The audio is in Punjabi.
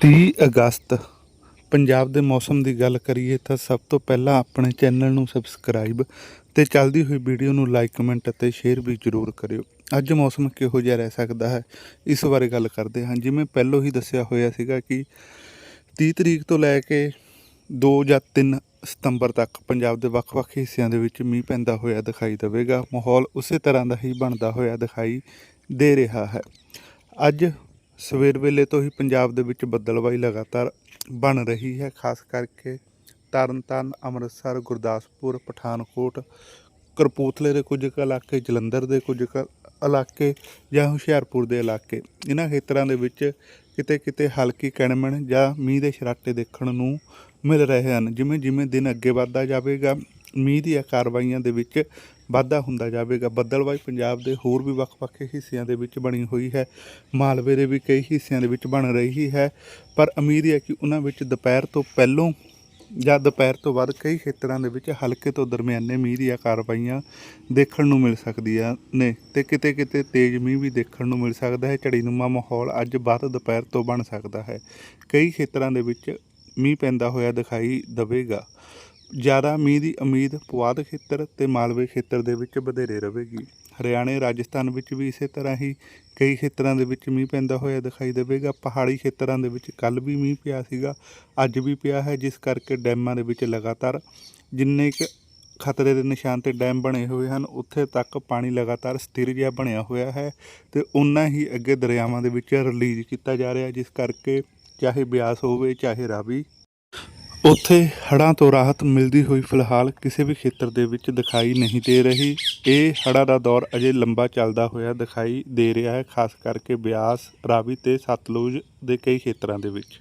30 ਅਗਸਤ ਪੰਜਾਬ ਦੇ ਮੌਸਮ ਦੀ ਗੱਲ ਕਰੀਏ ਤਾਂ ਸਭ ਤੋਂ ਪਹਿਲਾਂ ਆਪਣੇ ਚੈਨਲ ਨੂੰ ਸਬਸਕ੍ਰਾਈਬ ਤੇ ਚੱਲਦੀ ਹੋਈ ਵੀਡੀਓ ਨੂੰ ਲਾਈਕ, ਕਮੈਂਟ ਅਤੇ ਸ਼ੇਅਰ ਵੀ ਜ਼ਰੂਰ ਕਰਿਓ। ਅੱਜ ਮੌਸਮ ਕਿਹੋ ਜਿਹਾ ਰਹਿ ਸਕਦਾ ਹੈ? ਇਸ ਬਾਰੇ ਗੱਲ ਕਰਦੇ ਹਾਂ। ਜਿਵੇਂ ਪਹਿਲਾਂ ਹੀ ਦੱਸਿਆ ਹੋਇਆ ਸੀਗਾ ਕਿ 30 ਤਰੀਕ ਤੋਂ ਲੈ ਕੇ 2 ਜਾਂ 3 ਸਤੰਬਰ ਤੱਕ ਪੰਜਾਬ ਦੇ ਵੱਖ-ਵੱਖ ਹਿੱਸਿਆਂ ਦੇ ਵਿੱਚ ਮੀਂਹ ਪੈਂਦਾ ਹੋਇਆ ਦਿਖਾਈ ਦੇਵੇਗਾ। ਮਾਹੌਲ ਉਸੇ ਤਰ੍ਹਾਂ ਦਾ ਹੀ ਬਣਦਾ ਹੋਇਆ ਦਿਖਾਈ ਦੇ ਰਿਹਾ ਹੈ। ਅੱਜ ਸਵੇਰ ਵੇਲੇ ਤੋਂ ਹੀ ਪੰਜਾਬ ਦੇ ਵਿੱਚ ਬੱਦਲਵਾਈ ਲਗਾਤਾਰ ਬਣ ਰਹੀ ਹੈ, ਖਾਸ ਕਰਕੇ ਤਰਨਤਾਰਨ, ਅੰਮ੍ਰਿਤਸਰ, ਗੁਰਦਾਸਪੁਰ, ਪਠਾਨਕੋਟ ਕਰਪੂਥਲੇ ਦੇ ਕੁਝ ਕੁ ਇਲਾਕੇ, ਜਲੰਧਰ ਦੇ ਕੁਝ ਕੁ ਇਲਾਕੇ ਜਾਂ ਹੁਸ਼ਿਆਰਪੁਰ ਦੇ ਇਲਾਕੇ। ਇਹਨਾਂ ਖੇਤਰਾਂ ਦੇ ਵਿੱਚ ਕਿਤੇ ਕਿਤੇ ਹਲਕੀ ਕਣਮਣ ਜਾਂ ਮੀਂਹ ਦੇ ਛਰਾਟੇ ਦੇਖਣ ਨੂੰ ਮਿਲ ਰਹੇ ਹਨ। ਜਿਵੇਂ ਜਿਵੇਂ ਦਿਨ ਅੱਗੇ ਵੱਧਦਾ ਜਾਵੇਗਾ ਮੀਂਹ ਦੀਆਂ ਕਾਰਵਾਈਆਂ ਦੇ ਵਿੱਚ ਵਾਧਾ ਹੁੰਦਾ ਜਾਵੇਗਾ। ਬੱਦਲਵਾਈ ਪੰਜਾਬ ਦੇ ਹੋਰ ਵੀ ਵੱਖ-ਵੱਖ ਹਿੱਸਿਆਂ ਦੇ ਵਿੱਚ ਬਣੀ ਹੋਈ ਹੈ। ਮਾਲਵੇ ਦੇ ਵੀ ਕਈ ਹਿੱਸਿਆਂ ਦੇ ਵਿੱਚ ਬਣ ਰਹੀ ਹੈ। ਪਰ ਉਮੀਦ ਹੈ ਕਿ ਉਹਨਾਂ ਵਿੱਚ ਦੁਪਹਿਰ ਤੋਂ ਪਹਿਲੋਂ ਜਾਂ ਦੁਪਹਿਰ ਤੋਂ ਬਾਅਦ ਕਈ ਖੇਤਰਾਂ ਦੇ ਵਿੱਚ ਹਲਕੇ ਤੋਂ ਦਰਮਿਆਨੇ ਮੀਂਹ ਦੀਆਂ ਕਾਰਵਾਈਆਂ ਦੇਖਣ ਨੂੰ ਮਿਲ ਸਕਦੀਆਂ ਨੇ ਤੇ ਕਿਤੇ ਕਿਤੇ ਤੇਜ਼ ਮੀਂਹ ਵੀ ਦੇਖਣ ਨੂੰ ਮਿਲ ਸਕਦਾ ਹੈ। ਝੜੀਨੁਮਾ ਮਾਹੌਲ ਅੱਜ ਬਾਅਦ ਦੁਪਹਿਰ ਤੋਂ ਬਣ ਸਕਦਾ ਹੈ। ਕਈ ਖੇਤਰਾਂ ਦੇ ਵਿੱਚ ਮੀਂਹ ਪੈਂਦਾ ਹੋਇਆ ਦਿਖਾਈ ਦੇਵੇਗਾ। ਜ਼ਿਆਦਾ ਮੀਂਹ ਦੀ ਉਮੀਦ ਪੁਆਧ ਖੇਤਰ ਤੇ ਮਾਲਵੇ ਖੇਤਰ ਦੇ ਵਿੱਚ ਵਧੇਰੇ ਰਹੇਗੀ। ਹਰਿਆਣੇ, ਰਾਜਸਥਾਨ ਵਿੱਚ ਵੀ ਇਸੇ ਤਰ੍ਹਾਂ ਹੀ ਕਈ ਖੇਤਰਾਂ ਦੇ ਵਿੱਚ ਮੀਂਹ ਪੈਂਦਾ ਹੋਇਆ ਦਿਖਾਈ ਦੇਵੇਗਾ। ਪਹਾੜੀ ਖੇਤਰਾਂ ਦੇ ਵਿੱਚ ਕੱਲ ਵੀ ਮੀਂਹ ਪਿਆ ਸੀਗਾ, ਅੱਜ ਵੀ ਪਿਆ ਹੈ, ਜਿਸ ਕਰਕੇ ਡੈਮਾਂ ਦੇ ਵਿੱਚ ਲਗਾਤਾਰ ਜਿੰਨੇ ਕੁ ਖਤਰੇ ਦੇ ਨਿਸ਼ਾਨ ਤੇ ਡੈਮ ਬਣੇ ਹੋਏ ਹਨ, ਉੱਥੇ ਤੱਕ ਪਾਣੀ ਲਗਾਤਾਰ ਸਥਿਰ ਜਿਹਾ ਬਣਿਆ ਹੋਇਆ ਹੈ ਤੇ ਉਨਾ ਹੀ ਅੱਗੇ ਦਰਿਆਵਾਂ ਦੇ ਵਿੱਚ ਰਿਲੀਜ਼ ਕੀਤਾ ਜਾ ਰਿਹਾ, ਜਿਸ ਕਰਕੇ ਚਾਹੇ ਬਿਆਸ ਹੋਵੇ, ਚਾਹੇ ਰਾਵੀ ਉੱਥੇ ਹੜ੍ਹਾਂ ਤੋਂ ਰਾਹਤ ਮਿਲਦੀ ਹੋਈ ਫਿਲਹਾਲ ਕਿਸੇ ਵੀ ਖੇਤਰ ਦੇ ਵਿੱਚ ਦਿਖਾਈ ਨਹੀਂ ਦੇ ਰਹੀ। ਇਹ ਹੜ੍ਹਾਂ ਦਾ ਦੌਰ ਅਜੇ ਲੰਬਾ ਚੱਲਦਾ ਹੋਇਆ ਦਿਖਾਈ ਦੇ ਰਿਹਾ ਹੈ, ਖਾਸ ਕਰਕੇ ਬਿਆਸ, ਰਾਵੀ ਤੇ ਸਤਲੁਜ ਦੇ ਕਈ ਖੇਤਰਾਂ ਦੇ ਵਿੱਚ।